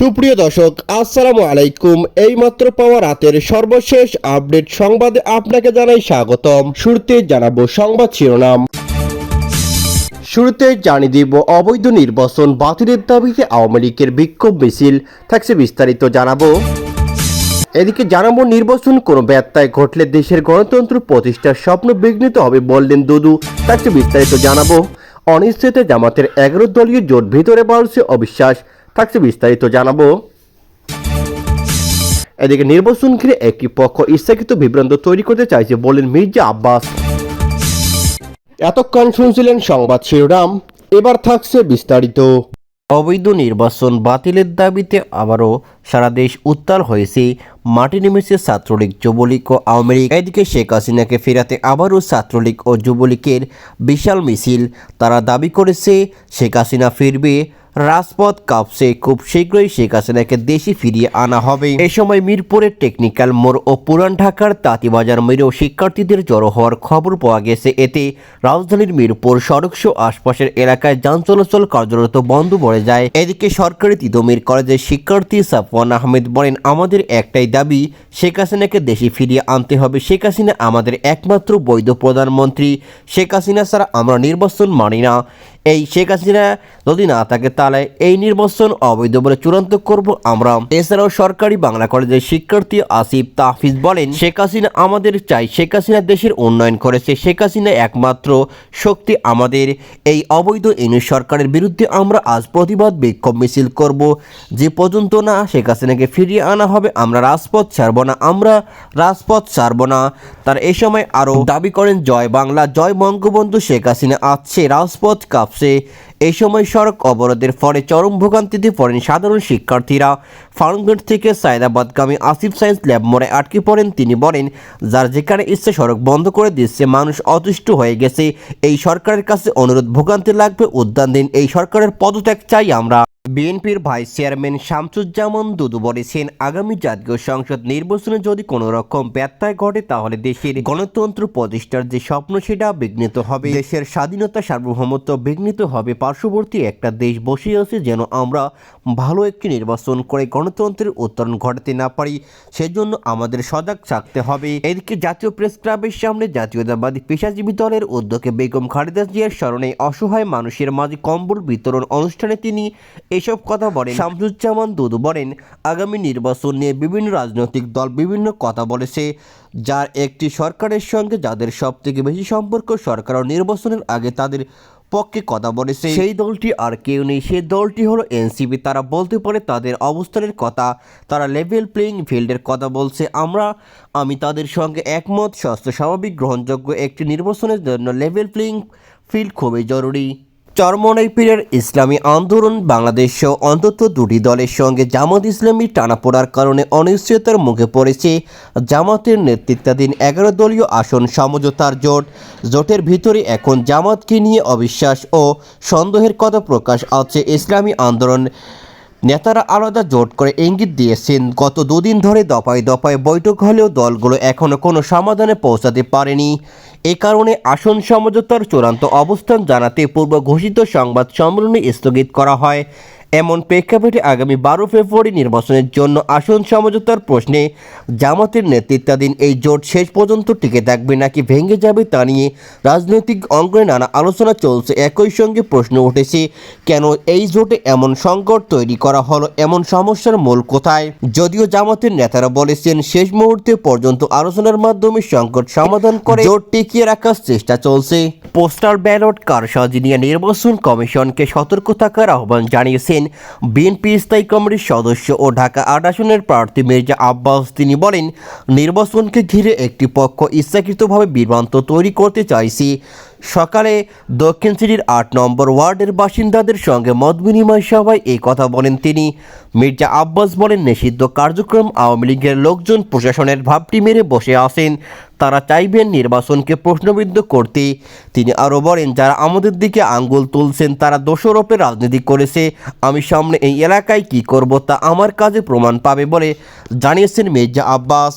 সুপ্রিয় দর্শক, আসসালামু আলাইকুম। এইমাত্র পাওয়া রাতের সর্বশেষ আপডেট সংবাদে আপনাকে জানাই স্বাগতম। শুরুতে জানাব সংবাদ শিরোনাম। শুরুতে জানিয়ে দিব, অবৈধ নির্বাচন বাতিলের দাবিতে আওয়ামী লীগের বিক্ষোভ মিছিল। থাকছে বিস্তারিত জানাব। এদিকে জানাব, নির্বাচন কোনো ব্যত্যয় ঘটলে দেশের গণতন্ত্র প্রতিষ্ঠার স্বপ্ন বিঘ্নিত হবে বললেন দুদু। থাকছে বিস্তারিত জানাব। অনিশ্চিত জামাতের এগারো দলীয় জোট ভিতরে বাড়ছে অবিশ্বাস। থাকছে বিস্তারিত জানাব। এদিকে নির্বাচন ঘিরে একটি পক্ষ ইচ্ছাকৃত বিভ্রান্ত তৈরি করতে চাইছে বলেন মির্জা আব্বাস। এতক্ষণ শুনছিলেন সংবাদ শিরোনাম, এবার থাকছে বিস্তারিত। অবৈধ নির্বাচন বাতিলের দাবিতে আবারও সারা দেশ উত্তাল হয়েছে মাটি নেমেছে ছাত্রলীগ, যুবলীগ ও আওয়ামী লীগ। এদিকে শেখ হাসিনাকে ফেরাতে আবারও ছাত্রলীগ ও যুবলীগের বিশাল মিছিল, তারা দাবি করেছে শেখ হাসিনা ফিরবে রাজপথ কাঁপছে। খুব শীঘ্রই শেখ হাসিনাকে দেশে ফিরিয়ে আনা হবে। এ সময় মিরপুরের টেকনিক্যাল মোড় ও পুরান ঢাকার তাঁতিবাজার মোড়েও শিক্ষার্থীদের জড়ো হওয়ার খবর পাওয়া গেছে। এতে রাজধানীর মিরপুর সড়ক সহ আশপাশের এলাকায় যান চলাচল কার্যরত বন্ধ পড়ে যায়। এদিকে সরকারি তিতুমির কলেজের শিক্ষার্থী সাফওয়ান আহমেদ বলেন, আমাদের একটাই দাবি, শেখ হাসিনাকে দেশে ফিরিয়ে আনতে হবে। শেখ হাসিনা আমাদের একমাত্র বৈধ প্রধানমন্ত্রী। শেখ হাসিনা ছাড়া আমরা নির্বাচন মানি না। এই শেখ হাসিনা যদি না থাকে, তাহলে এই নির্বাচন অবৈধ বলে চূড়ান্ত করব আমরা। এছাড়াও সরকারি বাংলা কলেজের শিক্ষার্থী আসিফ তাহফিজ বলেন, শেখ হাসিনা আমাদের চাই। শেখ হাসিনা দেশের উন্নয়ন করেছে। শেখ হাসিনা একমাত্র শক্তি আমাদের। এই অবৈধ ইউনিট সরকারের বিরুদ্ধে আমরা আজ প্রতিবাদ বিক্ষোভ মিছিল করব। যে পর্যন্ত না শেখ হাসিনাকে ফিরিয়ে আনা হবে, আমরা রাজপথ ছাড়ব না। আমরা রাজপথ ছাড়ব না। তার এই সময় আরও দাবি করেন, জয় বাংলা, জয় বঙ্গবন্ধু শেখ হাসিনা। আছে রাজপথ কাঁপছে এই সময় সড়ক অবরোধের ফলে চরম ভোগান্তিতে পড়েন সাধারণ শিক্ষার্থীরা। ফার্মগেট থেকে সায়দাবাদগামী আসিফ সায়েন্স ল্যাব মোড়ে আটকে পড়েন তিনি বলেন, যার যেখানে ইচ্ছে সড়ক বন্ধ করে দিচ্ছে, মানুষ অতুষ্ট হয়ে গেছে। এই সরকারের কাছে অনুরোধ, ভোগান্তি লাগবে, উদ্যান দিন। এই সরকারের পদত্যাগ চাই আমরা। বিএনপির ভাইস চেয়ারম্যান শামসুজ্জামান দুদু বলেছেন, আগামী জাতীয় সংসদ নির্বাচনে যদি কোনো রকম ব্যত্যয় ঘটে, তাহলে দেশের গণতন্ত্র প্রতিষ্ঠার যে স্বপ্ন, সেটা বিঘ্নিত হবে। দেশের স্বাধীনতা সার্বভৌমত্ব বিঘ্নিত হবে। পার্শ্ববর্তী একটা দেশ বসে আছে যেন আমরা ভালো একটি নির্বাচন করে গণতন্ত্রের উত্তরণ ঘটাতে না পারি, সেজন্য আমাদের সজাগ থাকতে হবে। এদিকে জাতীয় প্রেস ক্লাবের সামনে জাতীয়তাবাদী পেশাজীবী দলের উদ্যোগে বেগম খালেদা জিয়ার স্মরণে অসহায় মানুষের মাঝে কম্বল বিতরণ অনুষ্ঠানে তিনি এসব কথা বলেন। শামসুজ্জামান দুদু বলেন, আগামী নির্বাচন নিয়ে বিভিন্ন রাজনৈতিক দল বিভিন্ন কথা বলেছে, যার একটি সরকারের সঙ্গে যাদের সব থেকে বেশি সম্পর্ক সরকার ও নির্বাচনের আগে তাদের পক্ষে কথা বলেছে। সেই দলটি আর কেউ নেই। সেই দলটি হলো এনসিপি। তারা বলতে পারে তাদের অবস্থানের কথা, তারা লেভেল প্লেইং ফিল্ডের কথা বলছে। আমরা, আমি তাদের সঙ্গে একমত, স্বাস্থ্য স্বাভাবিক, গ্রহণযোগ্য একটি নির্বাচনের জন্য লেভেল প্লেইং ফিল্ড খুবই জরুরি। চরমনাই পীরের ইসলামী আন্দোলন বাংলাদেশ অন্তত দুটি দলের সঙ্গে জামাত ইসলামী টানা টানাপোড়ার কারণে অনিশ্চয়তার মুখে পড়েছে। জামাতের নেতৃত্বাধীন এগারো দলীয় আসন সমঝোতার জোট। জোটের ভিতরে এখন জামাতকে নিয়ে অবিশ্বাস ও সন্দেহের কথা প্রকাশ আছে ইসলামী আন্দোলন। নেতারা আলাদা জোট করে ইঙ্গিত দিয়েছেন। গত দুদিন ধরে দফায় দফায় বৈঠক হলেও দলগুলো এখনও কোনো সমাধানে পৌঁছাতে পারেনি। এ কারণে আসন সমঝোতার চূড়ান্ত অবস্থান জানাতে পূর্ব ঘোষিত সংবাদ সম্মেলনে স্থগিত করা হয়। এমন প্রেক্ষাপটে আগামী বারো ফেব্রুয়ারি নির্বাচনের জন্য আসন সমঝোতার প্রশ্নে জামাতের নেতৃত্বাধীন এই জোট শেষ পর্যন্ত টিকে থাকবে নাকি ভেঙে যাবে তা নিয়ে রাজনৈতিক অঙ্গনে নানা আলোচনা চলছে। একই সঙ্গে প্রশ্ন উঠেছে, কেন এই জোটে এমন সংকট তৈরি করা হলো? এমন সমস্যার মূল কোথায়? যদিও জামাতের নেতারা বলেছেন, শেষ মুহূর্তে পর্যন্ত আলোচনার মাধ্যমে সংকট সমাধান করে জোট টিকিয়ে রাখার চেষ্টা চলছে। পোস্টাল ব্যালট, কারসাজি নিয়ে নির্বাচন কমিশনকে সতর্ক থাকার আহ্বান জানিয়েছেন বিএনপি স্থায়ী কমিটির সদস্য ও ঢাকা আট আসনের প্রার্থী মির্জা আব্বাস। তিনি বলেন, নির্বাচনকে ঘিরে একটি পক্ষ ইচ্ছাকৃতভাবে বিভ্রান্ত তৈরি করতে চাইছে। সকালে দক্ষিণ সিটির আট নম্বর ওয়ার্ডের বাসিন্দাদের সঙ্গে মত বিনিময় সভায় এই কথা বলেন তিনি। মির্জা আব্বাস বলেন, নিষিদ্ধ কার্যক্রম আওয়ামী লীগের লোকজন প্রশাসনের ভাবটি মেরে বসে আছেন। তারা চাইবেন নির্বাচনকে প্রশ্নবিদ্ধ করতে। তিনি আরও বলেন, যারা আমাদের দিকে আঙ্গুল তুলছেন, তারা দোষরূপে রাজনীতি করেছে। আমি সামনে এই এলাকায় কি করব তা আমার কাজে প্রমাণ পাবে বলে জানিয়েছেন মির্জা আব্বাস।